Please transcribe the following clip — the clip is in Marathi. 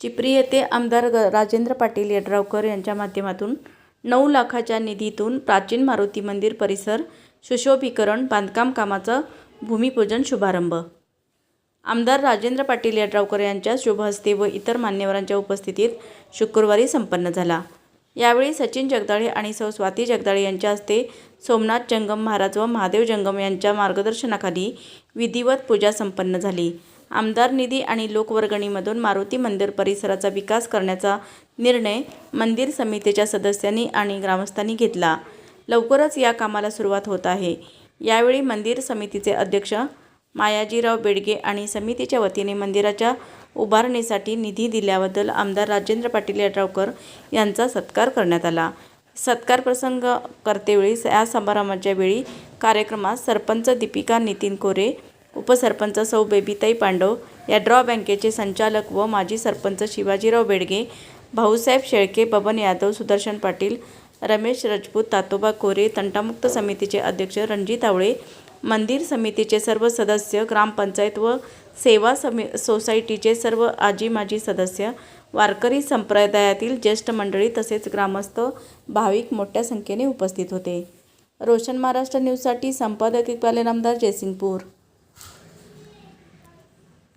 चिपरी येथे आमदार ग- राजेंद्र पाटील यड्रावकर यांच्या माध्यमातून नऊ लाखाच्या निधीतून प्राचीन मारुती मंदिर परिसर सुशोभीकरण बांधकाम कामाचं भूमिपूजन शुभारंभ. आमदार राजेंद्र पाटील यड्रावकर यांच्या शुभहस्ते व इतर मान्यवरांच्या उपस्थितीत शुक्रवारी संपन्न झाला. यावेळी सचिन जगदाळे आणि सौ स्वाती जगदाळे यांच्या हस्ते सोमनाथ जंगम महाराज व महादेव जंगम यांच्या मार्गदर्शनाखाली विधिवत पूजा संपन्न झाली. आमदार निधी आणि लोकवर्गणीमधून मारुती मंदिर परिसराचा विकास करण्याचा निर्णय मंदिर समितीच्या सदस्यांनी आणि ग्रामस्थांनी घेतला. लवकरच या कामाला सुरुवात होत आहे. यावेळी मंदिर समितीचे अध्यक्ष मायाजीराव बेडगे आणि समितीच्या वतीने मंदिराच्या उभारणीसाठी निधी दिल्याबद्दल आमदार राजेंद्र पाटील यड्रावकर यांचा सत्कार करण्यात आला. सत्कार प्रसंग करतेवेळी या समारंभाच्या वेळी कार्यक्रमात सरपंच दीपिका नितीन कोरे उपसरपंच सौ बेबीताई पांडव या ड्रॉ बँकेचे संचालक व माजी सरपंच शिवाजीराव बेडगे भाऊसाहेब शेळके बबन यादव सुदर्शन पाटील रमेश रजपूत तातोबा कोरे तंटामुक्त समितीचे अध्यक्ष रणजित आवळे मंदिर समितीचे सर्व सदस्य ग्रामपंचायत व सेवा समी सोसायटीचे सर्व आजी माजी सदस्य वारकरी संप्रदायातील ज्येष्ठ मंडळी तसेच ग्रामस्थ भाविक मोठ्या संख्येने उपस्थित होते. रोशन महाराष्ट्र न्यूजसाठी संपादक इक्बाल नामदार जयसिंगपूर.